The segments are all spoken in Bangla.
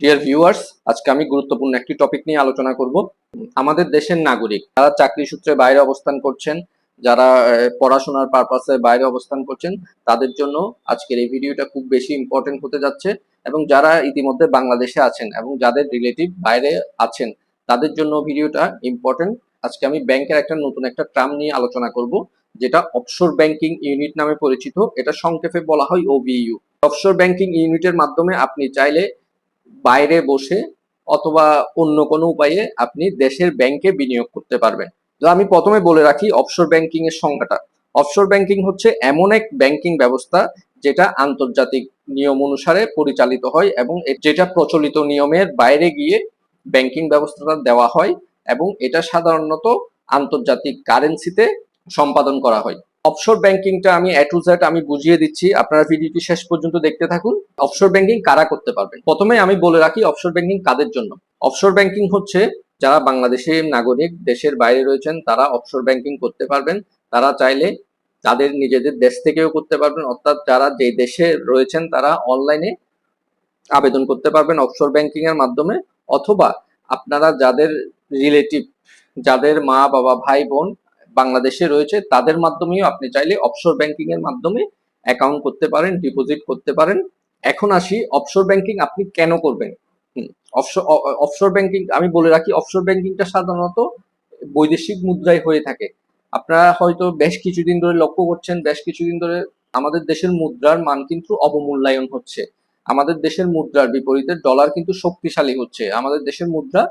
ডিয়ার ভিউয়ার্স আজকে আমি গুরুত্বপূর্ণ একটি টপিক নিয়ে আলোচনা করব। আমাদের দেশের নাগরিক, যারা চাকরি সূত্রে বাইরে অবস্থান করছেন, যারা পড়াশোনার পারপাসে বাইরে অবস্থান করছেন, তাদের জন্য আজকের এই ভিডিওটা খুব বেশি ইম্পর্টেন্ট হতে যাচ্ছে এবং যারা ইতিমধ্যে বাংলাদেশে আছেন এবং যাদের রিলেটিভ বাইরে আছেন, তাদের জন্য ভিডিওটা ইম্পর্টেন্ট আজকে আমি ব্যাংকের একটা নতুন একটা ট্রাম নিয়ে আলোচনা করব, যেটা অফশোর ব্যাংকিং ইউনিট নামে পরিচিত। এটা সংক্ষেপে বলা হয় ওবিইউ অফশোর ব্যাংকিং ইউনিটের মাধ্যমে আপনি চাইলে বাইরে বসে অথবা অন্য কোনো উপায়ে আপনি দেশের ব্যাংকে বিনিয়োগ করতে পারবেন। তো আমি প্রথমে বলে রাখি অফশোর ব্যাংকিং এর সংজ্ঞাটা। অফশোর ব্যাংকিং হচ্ছে এমন এক ব্যাংকিং ব্যবস্থা যেটা আন্তর্জাতিক নিয়ম অনুসারে পরিচালিত হয় এবং যেটা প্রচলিত নিয়মের বাইরে গিয়ে ব্যাংকিং ব্যবস্থাটা দেওয়া হয় এবং এটা সাধারণত আন্তর্জাতিক কারেন্সিতে সম্পাদন করা হয়। অফশোর ব্যাংকিংটা আমি এ টু জেড আমি বুঝিয়ে দিচ্ছি। আপনারা ভিডিওটি শেষ পর্যন্ত দেখতে থাকুন। অফশোর ব্যাংকিং কারা করতে পারবেন প্রথমে আমি বলে রাখি অফশোর ব্যাংকিং কাদের জন্য? অফশোর ব্যাংকিং হচ্ছে যারা বাংলাদেশের নাগরিক, দেশের বাইরে রয়েছেন, তারা অফশোর ব্যাংকিং করতে পারবেন। তারা চাইলে তাদের নিজেদের দেশ থেকেও করতে পারবেন। অর্থাৎ যারা যে দেশে রয়েছেন, তারা অনলাইনে আবেদন করতে পারবেন অফশোর ব্যাংকিং এর মাধ্যমে। অথবা আপনারা যাদের রিলেটিভ যাদের মা বাবা ভাই বোন বাংলাদেশে রয়েছে, তাদের মাধ্যমেও আপনি চাইলে অফশোর ব্যাংকিং এর মাধ্যমে অ্যাকাউন্ট করতে পারেন ডিপোজিট করতে পারেন। এখন আসি অফশোর ব্যাংকিং আপনি কেন করবেন? অফশোর ব্যাংকিং আমি বলে রাখি অফশোর ব্যাংকিংটা সাধারণত বৈদেশিক মুদ্রায় হয়ে থাকে। আপনারা হয়তো বেশ কিছুদিন ধরে লক্ষ্য করছেন, বেশ কিছুদিন ধরে আমাদের দেশের মুদ্রার মান কিন্তু অবমূল্যায়ন হচ্ছে। আমাদের দেশের মুদ্রার বিপরীতে ডলার কিন্তু শক্তিশালী হচ্ছে। আমাদের দেশের মুদ্রা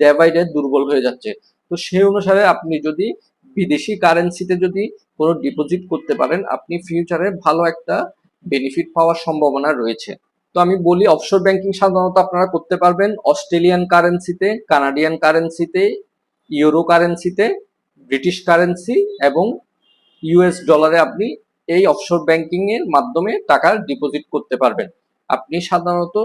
ডে বাই ডে দুর্বল হয়ে যাচ্ছে। তো সেই অনুসারে আপনি যদি বিদেশি কারেন্সিতে যদি কোনো ডিপোজিট করতে পারেন, আপনি ফিউচারে ভালো একটা বেনিফিট পাওয়ার সম্ভাবনা রয়েছে। তো আমি বলি অফশোর ব্যাংকিং সাধারণত আপনারা করতে পারবেন অস্ট্রেলিয়ান কারেন্সিতে কানাডিয়ান কারেন্সিতে ইউরো কারেন্সিতে ব্রিটিশ কারেন্সি এবং ইউএস ডলারে আপনি এই অফশোর ব্যাংকিং এর মাধ্যমে টাকা ডিপোজিট করতে পারবেন। আপনি সাধারণত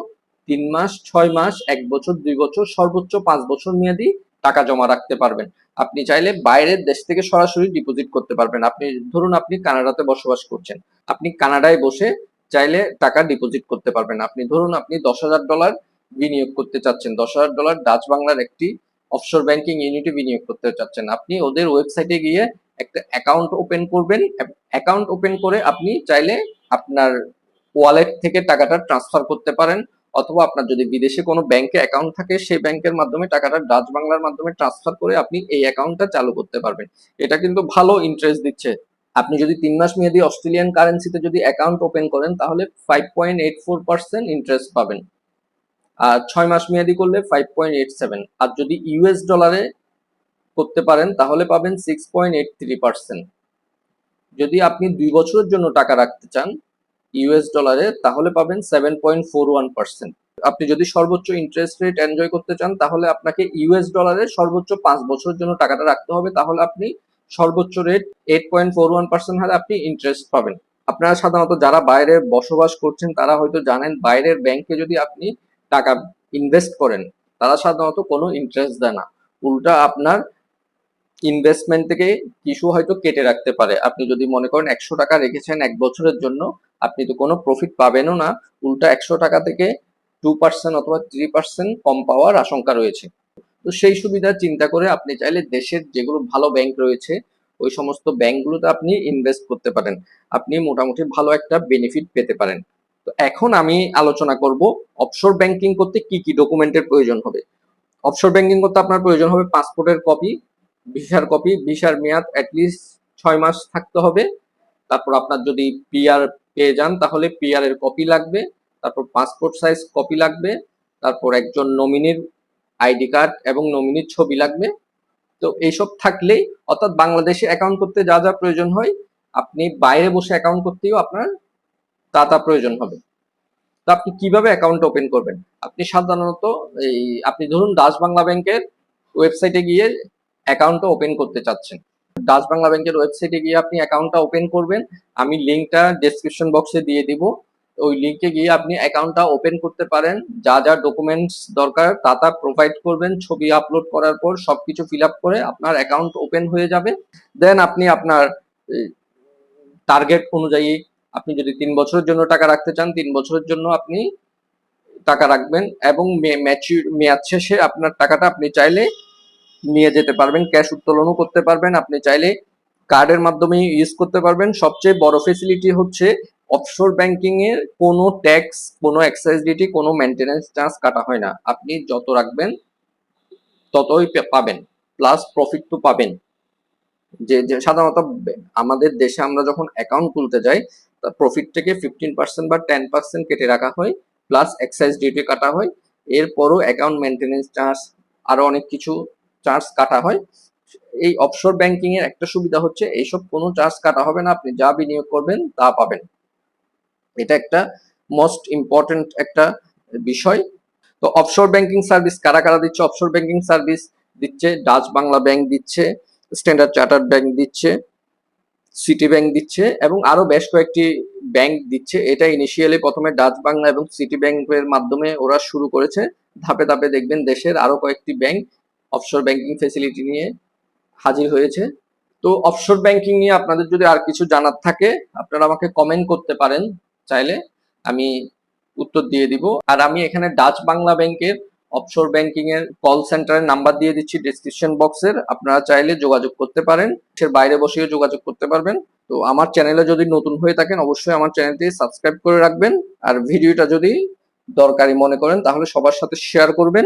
তিন মাস, ছয় মাস, এক বছর, দুই বছর, সর্বোচ্চ পাঁচ বছর মেয়াদি টাকা জমা রাখতে পারবেন। আপনি চাইলে বাইরের দেশ থেকে সরাসরি ডিপোজিট করতে পারবেন। আপনি, ধরুন আপনি কানাডাতে বসবাস করছেন। আপনি কানাডায় বসে চাইলে টাকা ডিপোজিট করতে পারবেন। আপনি, ধরুন আপনি দশ হাজার ডলার বিনিয়োগ করতে চাচ্ছেন। দশ হাজার ডলার ডাচ বাংলার একটি অফশোর ব্যাংকিং ইউনিটে বিনিয়োগ করতে চাচ্ছেন। আপনি ওদের ওয়েবসাইটে গিয়ে একটা অ্যাকাউন্ট ওপেন করবেন। অ্যাকাউন্ট ওপেন করে আপনি চাইলে আপনার ওয়ালেট থেকে টাকাটা ট্রান্সফার করতে পারেন। অথবা আপনার যদি বিদেশে কোনো ব্যাংকে অ্যাকাউন্ট থাকে, সেই ব্যাংকের মাধ্যমে টাকাটা ডাচ বাংলার মাধ্যমে ট্রান্সফার করে আপনি এই অ্যাকাউন্টটা চালু করতে পারবেন। এটা কিন্তু ভালো ইন্টারেস্ট দিচ্ছে। আপনি যদি তিন মাস মেয়াদি অস্ট্রেলিয়ান কারেন্সিতে যদি অ্যাকাউন্ট ওপেন করেন, তাহলে five point eight four percent interest পাবেন। আর ছয় মাস মেয়াদি করলে ফাইভ পয়েন্ট এইট সেভেন আর যদি ইউএস ডলারে করতে পারেন, তাহলে পাবেন six point eight three percent যদি আপনি দুই বছরের জন্য টাকা রাখতে চান ইউএস ডলারে তাহলে পাবেন seven point four one percent আপনি যদি সর্বোচ্চ ইন্টারেস্ট রেট এনজয় করতে চান, তাহলে আপনাকে ইউএস ডলারে সর্বোচ্চ পাঁচ বছরের জন্য টাকাটা রাখতে হবে। তাহলে আপনি সর্বোচ্চ rate eight point four one percent হারে আপনি ইন্টারেস্ট পাবেন। আপনারা সাধারণত যারা বাইরে বসবাস করছেন, তারা হয়তো জানেন, বাইরের ব্যাংকে যদি আপনি টাকা ইনভেস্ট করেন, তারা সাধারণত কোনো ইন্টারেস্ট দেয় না। উল্টা আপনার ইনভেস্টমেন্ট থেকে কিছু হয়তো কেটে রাখতে পারে। আপনি যদি মনে করেন একশো টাকা রেখেছেন এক বছরের জন্য, আপনি তো কোনো প্রফিট পাবেনও না। উল্টা একশো টাকা থেকে টু পার্সেন্ট অথবা থ্রি পার্সেন্ট কম পাওয়ার আশঙ্কা রয়েছে। তো সেই সুবিধা চিন্তা করে আপনি চাইলে দেশের যেগুলো ভালো ব্যাংক রয়েছে, ওই সমস্ত ব্যাংকগুলোতে আপনি ইনভেস্ট করতে পারেন। আপনি মোটামুটি ভালো একটা বেনিফিট পেতে পারেন। তো এখন আমি আলোচনা করব অফশোর ব্যাংকিং করতে কি কি ডকুমেন্টের প্রয়োজন হবে। অফশোর ব্যাংকিং করতে আপনার প্রয়োজন হবে পাসপোর্টের কপি ভিসার কপি ভিসার মেয়াদ অ্যাটলিস্ট ছয় মাস থাকতে হবে। তারপর আপনার যদি পিআর পেয়ে যান, তাহলে পিআর এর কপি লাগবে। তারপর পাসপোর্ট সাইজ কপি লাগবে। তারপর একজন নমিনির আইডি কার্ড এবং নমিনির ছবি লাগবে। তো এইসব থাকলেই, অর্থাৎ বাংলাদেশে অ্যাকাউন্ট করতে যা যা প্রয়োজন হয়, আপনি বাইরে বসে অ্যাকাউন্ট করতেও আপনার তা তা প্রয়োজন হবে। তো আপনি কীভাবে অ্যাকাউন্ট ওপেন করবেন? আপনি সাধারণত এই, আপনি ধরুন ডাচ বাংলা ব্যাংকের ওয়েবসাইটে গিয়ে অ্যাকাউন্টটা ওপেন করতে চাচ্ছেন। ডাচ বাংলা ব্যাংকের ওয়েবসাইটে গিয়ে আপনি অ্যাকাউন্টটা ওপেন করবেন। আমি লিঙ্কটা ডেসক্রিপশন বক্সে দিয়ে দিব। ওই লিঙ্কে গিয়ে আপনি অ্যাকাউন্টটা ওপেন করতে পারেন। যা যা ডকুমেন্টস দরকার, তা তা প্রোভাইড করবেন। ছবি আপলোড করার পর সব কিছু ফিল আপ করে আপনার অ্যাকাউন্ট ওপেন হয়ে যাবে। দেন আপনি আপনার টার্গেট অনুযায়ী আপনি যদি তিন বছরের জন্য টাকা রাখতে চান, তিন বছরের জন্য আপনি টাকা রাখবেন এবং মেয়াদ শেষে আপনার টাকাটা আপনি চাইলে নিয়ে যেতে পারবেন ক্যাশ উত্তোলনও করতে পারবেন। আপনি চাইলে কার্ডের মাধ্যমে ইউজ করতে পারবেন। সবচেয়ে বড় ফেসিলিটি হচ্ছে অফশোর ব্যাংকিং এর কোনো ট্যাক্স কোনো এক্সাইজ ডিউটি কোনো মেনটেন্যান্স চার্জ কাটা হয় না। আপনি যত রাখবেন, ততই পাবেন। প্লাস প্রফিট তো পাবেন। যে সাধারণত আমাদের দেশে আমরা যখন অ্যাকাউন্ট খুলতে যাই প্রফিট থেকে ফিফটিন পার্সেন্ট বা টেন পার্সেন্ট কেটে রাখা হয় প্লাস এক্সাইজ ডিউটি কাটা হয়। এরপরও অ্যাকাউন্ট মেনটেন্যান্স চার্জ আরও অনেক কিছু চার্জ কাটা হয়, এই অফশোর ব্যাংকিং এর একটা সুবিধা হচ্ছে এইসব কোনো চার্জ কাটা হবে না, আপনি যা বিনিয়োগ করবেন তা পাবেন। এটা একটা মোস্ট ইম্পর্টেন্ট একটা বিষয়। তো অফশোর ব্যাংকিং সার্ভিস কারা কারা দিচ্ছে? অফশোর ব্যাংকিং সার্ভিস দিচ্ছে ডাচ বাংলা ব্যাংক দিচ্ছে স্ট্যান্ডার্ড চার্টার্ড ব্যাংক দিচ্ছে সিটি ব্যাংক দিচ্ছে এবং আরও বেশ কয়েকটি ব্যাংক দিচ্ছে। এটা ইনিশিয়ালি প্রথমে ডাচ বাংলা এবং সিটি ব্যাংকের মাধ্যমে ওরা শুরু করেছে। ধাপে ধাপে দেখবেন দেশের আরও কয়েকটি ব্যাংক অফশোর ব্যাংকিং ফেসিলিটি নিয়ে হাজির হয়েছে। তো অফশোর ব্যাংকিং নিয়ে আপনাদের যদি আর কিছু জানার থাকে, আপনারা আমাকে কমেন্ট করতে পারেন চাইলে। আমি উত্তর দিয়ে দিব। আর আমি এখানে ডাচ বাংলা ব্যাংকের অফশোর ব্যাংকিং এর কল সেন্টারের নাম্বার দিয়ে দিচ্ছি ডেসক্রিপশন বক্সের আপনারা চাইলে যোগাযোগ করতে পারেন। দেশের বাইরে বসেও যোগাযোগ করতে পারবেন। তো আমার চ্যানেলে যদি নতুন হয়ে থাকেন, অবশ্যই আমার চ্যানেলটি সাবস্ক্রাইব করে রাখবেন। আর ভিডিওটা যদি দরকারি মনে করেন, তাহলে সবার সাথে শেয়ার করবেন।